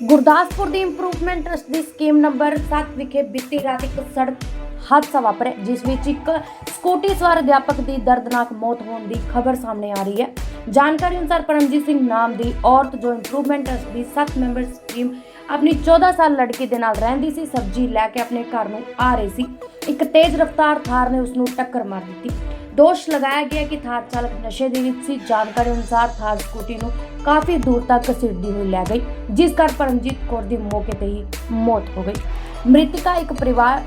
ਗੁਰਦਾਸਪੁਰ ਦੀ improvement trust ਦੀ scheme number 7 ਵਿਖੇ ਬੀਤੀ ਰਾਤ ਇੱਕ ਸੜਕ ਹਾਦਸਾ ਵਾਪਰਿਆ, ਜਿਸ ਵਿੱਚ ਇੱਕ ਸਕੂਟੀ ਸਵਾਰ ਅਧਿਆਪਕ ਦੀ ਦਰਦਨਾਕ ਮੌਤ ਹੋਣ ਦੀ ਖਬਰ ਸਾਹਮਣੇ ਆ ਰਹੀ ਹੈ। ਜਾਣਕਾਰੀ ਅਨੁਸਾਰ ਪਰਮਜੀਤ ਸਿੰਘ ਨਾਮ ਦੀ ਔਰਤ ਜੋ ਇੰਪਰੂਵਮੈਂਟ ਟਰਸਟ ਦੀ 7 ਮੈਂਬਰ ਸਕੀਮ ਆਪਣੀ 14 ਸਾਲ ਲੜਕੀ ਦੇ ਨਾਲ ਰਹਿੰਦੀ ਸੀ, ਸਬਜ਼ੀ ਲੈ ਕੇ ਆਪਣੇ ਘਰ ਨੂੰ ਆ ਰਹੀ ਸੀ। ਇੱਕ ਤੇਜ਼ ਰਫ਼ਤਾਰ ਥਾਰ ਨੇ ਉਸ ਨੂੰ ਟੱਕਰ ਮਾਰ ਦਿੱਤੀ। ਦੋਸ਼ ਲਗਾਇਆ ਗਿਆ ਕਿ ਥਾਰ ਚਾਲਕ ਨਸ਼ੇ ਦੇ ਵਿੱਚ ਸੀ। ਜਾਣਕਾਰੀ ਅਨੁਸਾਰ ਥਾਰ ਸਕੂਟੀ ਨੂੰ ਕਾਫੀ ਦੂਰ ਤੱਕ ਘਸੀਟਦੀ ਹੋਈ ਲੈ ਗਈ, ਜਿਸ ਕਾਰਨ ਪਰਮਜੀਤ ਕੌਰ ਦੀ ਮੌਕੇ ਤੇ ਹੀ ਮੌਤ ਹੋ ਗਈ। ਮ੍ਰਿਤਕਾ ਇੱਕ ਪਰਿਵਾਰ,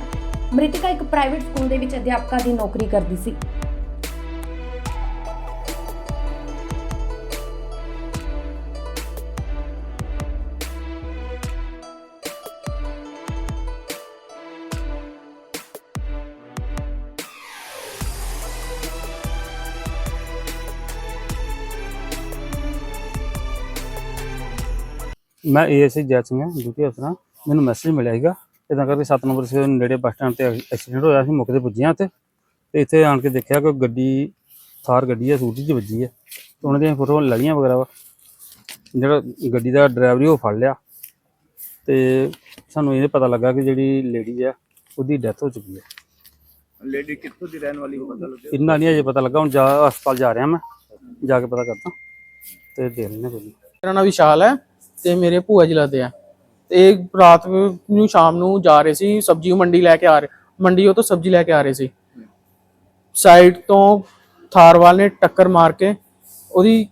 ਮ੍ਰਿਤਕਾ ਇੱਕ ਪ੍ਰਾਈਵੇਟ ਸਕੂਲ ਦੇ ਵਿੱਚ ਅਧਿਆਪਕਾ ਦੀ ਨੌਕਰੀ ਕਰਦੀ ਸੀ। ਮੈਂ ਏਐਸਆਈ ਜੈਤ ਸਿੰਘ ਹਾਂ ਡਿਊਟੀ ਅਫਸਰ ਮੈਨੂੰ ਮੈਸੇਜ ਮਿਲਿਆ ਸੀਗਾ। ਇਦਾਂ ਕਰਕੇ 7 ਨੰਬਰ ਸੇ ਨੇੜੇ ਬੱਸ ਸਟੈਂਡ ਤੇ ਐਕਸੀਡੈਂਟ ਹੋਇਆ ਸੀ ਮੌਕੇ ਤੇ ਪੁੱਜੇ ਹਾਂ ਤੇ ਤੇ ਇੱਥੇ ਆਣ ਕੇ ਦੇਖਿਆ ਕਿ ਗੱਡੀ ਥਾਰ ਗੱਡੀ ਹੈ ਸੂਟੀ 'ਚ ਵੱਜੀ ਹੈ ਤੇ ਉਹਨਾਂ ਦੀਆਂ ਫੋਟੋਆਂ ਲੜੀਆਂ ਵਗੈਰਾ ਵਾ। ਜਿਹੜਾ ਗੱਡੀ ਦਾ ਡਰਾਈਵਰ ਸੀ ਉਹ ਫੜ ਲਿਆ। ਤੇ ਸਾਨੂੰ ਇਹ ਪਤਾ ਲੱਗਾ ਕਿ ਜਿਹੜੀ ਲੇਡੀ ਹੈ ਉਹਦੀ ਡੈਥ ਹੋ ਚੁੱਕੀ ਹੈ ਲੇਡੀ ਕਿੱਥੋਂ ਦੀ ਰਹਿਣ ਵਾਲੀ ਹੋ ਪਤਾ ਲੱਗਿਆ? ਇੰਨਾ ਨਹੀਂ ਅਜੇ ਪਤਾ ਲੱਗਾ ਹੁਣ ਜਾ ਹਸਪਤਾਲ ਜਾ ਰਿਹਾ ਮੈਂ। ਜਾ ਕੇ ਪਤਾ ਕਰਦਾ। ਤੇ ਦੇ ਲੈਣੇ ਕੋਈ ਮੇਰਾ ਨਾਮ ਵਿਸ਼ਾਲ ਹੈ। ਤੇ ਮੇਰੇ ਭੂਆ ਜੀ ਲੱਗਦੇ ਆ। ਤੇ ਰਾਤ ਨੂੰ ਸ਼ਾਮ ਨੂੰ ਜਾ ਰਹੇ ਸੀ, ਸਬਜ਼ੀ ਮੰਡੀ ਲੈ ਕੇ ਆ ਰਹੇ, ਮੰਡੀ ਉਹ ਤੋਂ ਸਬਜ਼ੀ ਲੈ ਕੇ ਆ ਰਹੇ ਸੀ। ਸਾਈਡ ਤੋਂ ਥਾਰਵਾਲ ਨੇ ਟੱਕਰ ਮਾਰ ਕੇ ਉਹਦੀ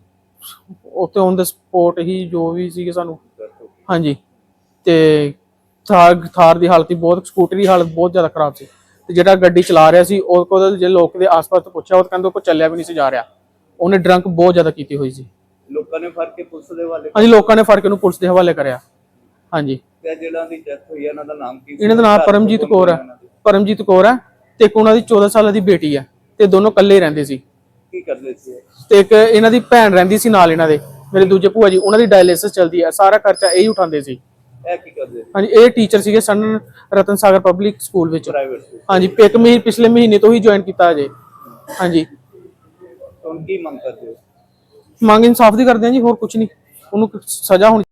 ਉੱਤੇ ਔਨ ਦਾ ਸਪੋਟ ਹੀ ਜੋ ਵੀ ਸੀਗੇ ਸਾਨੂੰ, ਹਾਂਜੀ। ਤੇ ਥਾਰ ਥਾਰ ਦੀ ਹਾਲਤ ਹੀ ਬਹੁਤ, ਸਕੂਟਰੀ ਦੀ ਹਾਲਤ ਬਹੁਤ ਜ਼ਿਆਦਾ ਖਰਾਬ ਸੀ। ਤੇ ਜਿਹੜਾ ਗੱਡੀ ਚਲਾ ਰਿਹਾ ਸੀ, ਉਹ ਕੋਲ ਜੇ ਲੋਕ ਦੇ ਆਸ-ਪਾਸ ਤੋਂ ਪੁੱਛਿਆ, ਉਹ ਕਹਿੰਦੇ ਉਹ ਕੋ ਚੱਲਿਆ ਵੀ ਨਹੀਂ ਸੀ, ਜਾ ਰਿਹਾ। ਉਹਨੇ ਡਰੰਕ ਬਹੁਤ ਜ਼ਿਆਦਾ ਕੀਤੀ ਹੋਈ ਸੀ। ਲੋਕਾਂ ਨੇ ਫੜ ਕੇ ਪੁਲਿਸ ਦੇ ਵਾਲੇ ਹਾਂਜੀ ਲੋਕਾਂ ਨੇ ਫੜ ਕੇ ਉਹਨੂੰ ਪੁਲਿਸ ਦੇ ਹਵਾਲੇ ਕਰਿਆ। ਹਾਂਜੀ। ਜਿਹੜਾ ਦੀ ਡੈਥ ਹੋਈ ਹੈ ਇਹਨਾਂ ਦਾ ਨਾਮ ਕੀ ਸੀ? ਇਹਨਾਂ ਦਾ ਨਾਮ ਘਰ ਪਰਮਜੀਤ ਕੌਣ ਕੌਰ ਹੈ ਇਹਨਾਂ ਦੇ? ਪਰਮਜੀਤ ਕੌਰ ਹੈ ਤੇ ਇੱਕ ਉਹਨਾਂ ਦੀ 14 ਸਾਲਾਂ ਦੀ ਬੇਟੀ ਹੈ ਤੇ ਦੋਨੋਂ ਇਕੱਲੇ ਹੀ ਰਹਿੰਦੇ ਸੀ। ਕੀ ਕਰਦੇ ਸੀ ਇਹ? ਤੇ ਇੱਕ ਇਹਨਾਂ ਦੀ ਭੈਣ ਰਹਿੰਦੀ ਸੀ ਨਾਲ ਇਹਨਾਂ ਦੇ। ਮੇਰੇ ਦੂਜੇ ਭੂਆ ਜੀ ਉਹਨਾਂ ਦੀ ਡਾਇਲਿਸਿਸ ਚੱਲਦੀ ਹੈ ਸਾਰਾ ਖਰਚਾ ਇਹ ਹੀ ਉਠਾਉਂਦੇ ਸੀ। ਇਹ ਕੀ ਕਰਦੇ ਸੀ? ਹਾਂਜੀ ਇਹ ਟੀਚਰ ਸੀਗੇ ਸਨ ਰਤਨ ਸਾਗਰ ਪਬਲਿਕ ਸਕੂਲ ਵਿੱਚ। ਪ੍ਰਾਈਵੇਟ ਹਾਂਜੀ ਇੱਕ ਮਹੀਨੇ ਪਿਛਲੇ ਮਹੀਨੇ ਤੋਂ ਹੀ ਜੁਆਇਨ ਕੀਤਾ ਅਜੇ ਹਾਂਜੀ। ਹੁਣ ਕੀ ਮੰਗ ਕਰਦੇ ਹੋ? ਮੰਗ ਇਨਸਾਫ ਦੀ ਕਰਦੇ ਹਾਂ ਜੀ ਹੋਰ ਕੁਝ ਨਹੀਂ। ਉਹਨੂੰ ਸਜ਼ਾ ਹੋਣੀ